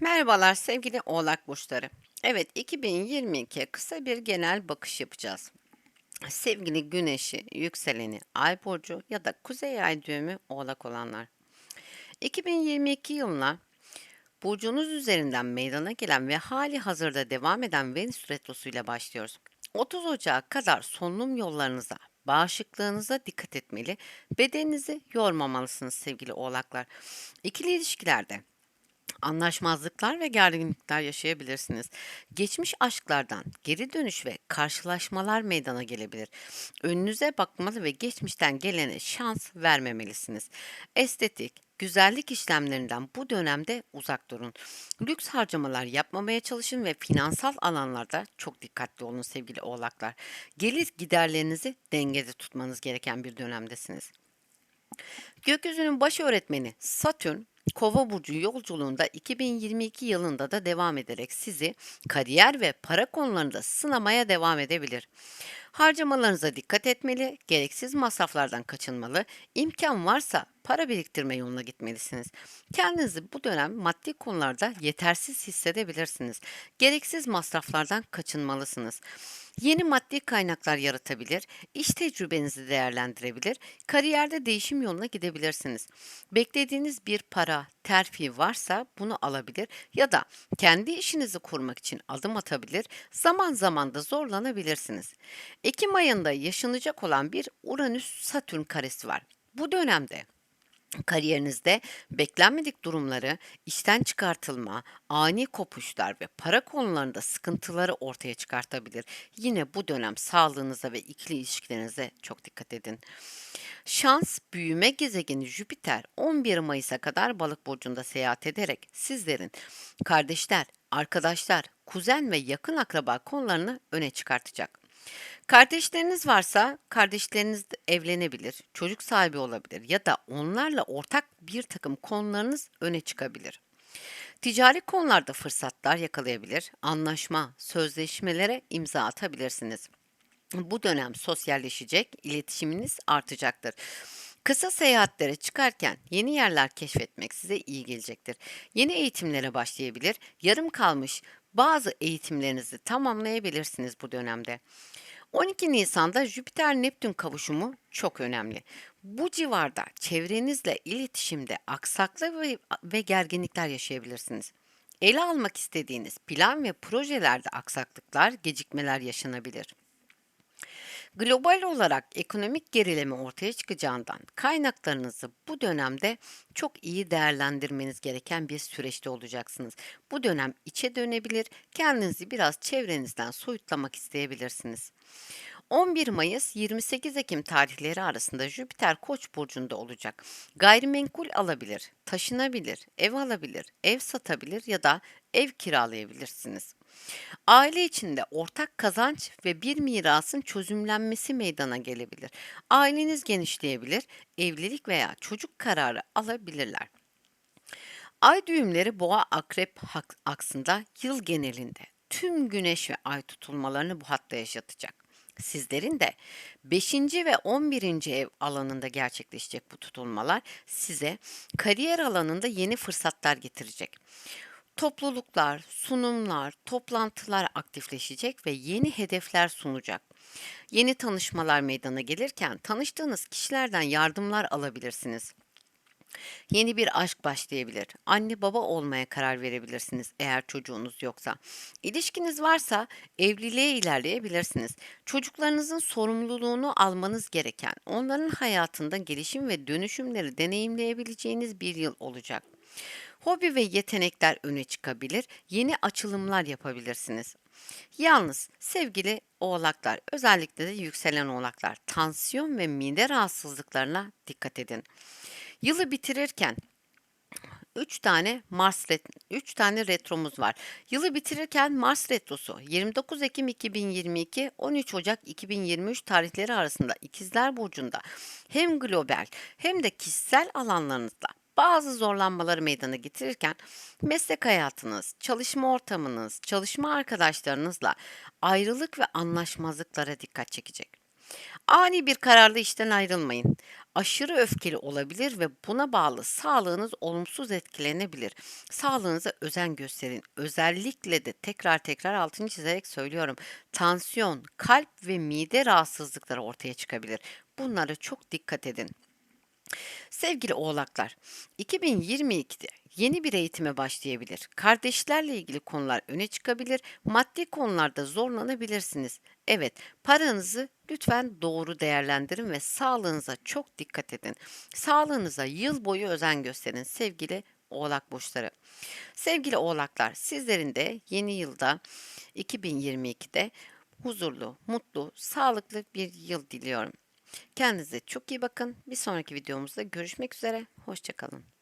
Merhabalar sevgili Oğlak burçları. Evet, 2022'ye kısa bir genel bakış yapacağız. Sevgili Güneşi, yükseleni, Ay burcu ya da Kuzey Ay düğümü Oğlak olanlar. 2022 yılına burcunuz üzerinden meydana gelen ve hali hazırda devam eden Venüs retrosu ile başlıyoruz. 30 Ocağı kadar solunum yollarınıza, bağışıklığınıza dikkat etmeli, bedeninizi yormamalısınız sevgili Oğlaklar. İkili ilişkilerde Anlaşmazlıklar ve gerginlikler yaşayabilirsiniz. Geçmiş aşklardan geri dönüş ve karşılaşmalar meydana gelebilir. Önünüze bakmalı ve geçmişten gelene şans vermemelisiniz. Estetik, güzellik işlemlerinden bu dönemde uzak durun. Lüks harcamalar yapmamaya çalışın ve finansal alanlarda çok dikkatli olun sevgili oğlaklar. Gelir giderlerinizi dengede tutmanız gereken bir dönemdesiniz. Gökyüzünün baş öğretmeni Satürn Kova burcu yolculuğunda 2022 yılında da devam ederek sizi kariyer ve para konularında sınamaya devam edebilir. Harcamalarınıza dikkat etmeli, gereksiz masraflardan kaçınmalı, imkan varsa para biriktirme yoluna gitmelisiniz. Kendinizi bu dönem maddi konularda yetersiz hissedebilirsiniz. Gereksiz masraflardan kaçınmalısınız. Yeni maddi kaynaklar yaratabilir, iş tecrübenizi değerlendirebilir, kariyerde değişim yoluna gidebilirsiniz. Beklediğiniz bir para, terfi varsa bunu alabilir ya da kendi işinizi kurmak için adım atabilir, zaman zaman da zorlanabilirsiniz. Ekim ayında yaşanacak olan bir Uranüs-Satürn karesi var. Bu dönemde Kariyerinizde beklenmedik durumları, işten çıkartılma, ani kopuşlar ve para konularında sıkıntıları ortaya çıkartabilir. Yine bu dönem sağlığınıza ve ikili ilişkilerinize çok dikkat edin. Şans, büyüme gezegeni Jüpiter 11 Mayıs'a kadar Balık burcunda seyahat ederek sizlerin kardeşler, arkadaşlar, kuzen ve yakın akraba konularını öne çıkartacak. Kardeşleriniz varsa kardeşleriniz de evlenebilir, çocuk sahibi olabilir ya da onlarla ortak bir takım konularınız öne çıkabilir. Ticari konularda fırsatlar yakalayabilir, anlaşma, sözleşmelere imza atabilirsiniz. Bu dönem sosyalleşecek, iletişiminiz artacaktır. Kısa seyahatlere çıkarken yeni yerler keşfetmek size iyi gelecektir. Yeni eğitimlere başlayabilir, yarım kalmış bazı eğitimlerinizi tamamlayabilirsiniz bu dönemde. 12 Nisan'da Jüpiter-Neptün kavuşumu çok önemli. Bu civarda çevrenizle iletişimde aksaklık ve, ve gerginlikler yaşayabilirsiniz. Ele almak istediğiniz plan ve projelerde aksaklıklar, gecikmeler yaşanabilir. Global olarak ekonomik gerileme ortaya çıkacağından kaynaklarınızı bu dönemde çok iyi değerlendirmeniz gereken bir süreçte olacaksınız. Bu dönem içe dönebilir, kendinizi biraz çevrenizden soyutlamak isteyebilirsiniz. 11 Mayıs 28 Ekim tarihleri arasında Jüpiter Koç burcunda olacak. Gayrimenkul alabilir, taşınabilir, ev alabilir, ev satabilir ya da ev kiralayabilirsiniz. Aile içinde ortak kazanç ve bir mirasın çözümlenmesi meydana gelebilir. Aileniz genişleyebilir, evlilik veya çocuk kararı alabilirler. Ay düğümleri boğa akrep aksında yıl genelinde tüm güneş ve ay tutulmalarını bu hatta yaşatacak. Sizlerin de 5. ve 11. ev alanında gerçekleşecek bu tutulmalar size kariyer alanında yeni fırsatlar getirecek. Topluluklar, sunumlar, toplantılar aktifleşecek ve yeni hedefler sunacak. Yeni tanışmalar meydana gelirken tanıştığınız kişilerden yardımlar alabilirsiniz. Yeni bir aşk başlayabilir. Anne baba olmaya karar verebilirsiniz eğer çocuğunuz yoksa. İlişkiniz varsa evliliğe ilerleyebilirsiniz. Çocuklarınızın sorumluluğunu almanız gereken, onların hayatında gelişim ve dönüşümleri deneyimleyebileceğiniz bir yıl olacak. Hobi ve yetenekler öne çıkabilir, yeni açılımlar yapabilirsiniz. Yalnız sevgili oğlaklar, özellikle de yükselen oğlaklar, tansiyon ve mide rahatsızlıklarına dikkat edin. Yılı bitirirken 3 tane Mars ret 3 tane retromuz var. Yılı bitirirken Mars retrosu 29 Ekim 2022 13 Ocak 2023 tarihleri arasında İkizler burcunda hem global hem de kişisel alanlarınızda bazı zorlanmaları meydana getirirken meslek hayatınız, çalışma ortamınız, çalışma arkadaşlarınızla ayrılık ve anlaşmazlıklara dikkat çekecek. Ani bir kararla işten ayrılmayın. aşırı öfkeli olabilir ve buna bağlı sağlığınız olumsuz etkilenebilir. Sağlığınıza özen gösterin. Özellikle de tekrar tekrar altını çizerek söylüyorum. Tansiyon, kalp ve mide rahatsızlıkları ortaya çıkabilir. Bunlara çok dikkat edin. Sevgili oğlaklar, 2022'de yeni bir eğitime başlayabilir. Kardeşlerle ilgili konular öne çıkabilir. Maddi konularda zorlanabilirsiniz. Evet, paranızı lütfen doğru değerlendirin ve sağlığınıza çok dikkat edin. Sağlığınıza yıl boyu özen gösterin sevgili oğlak burçları. Sevgili oğlaklar, sizlerin de yeni yılda 2022'de huzurlu, mutlu, sağlıklı bir yıl diliyorum. Kendinize çok iyi bakın. Bir sonraki videomuzda görüşmek üzere. Hoşçakalın.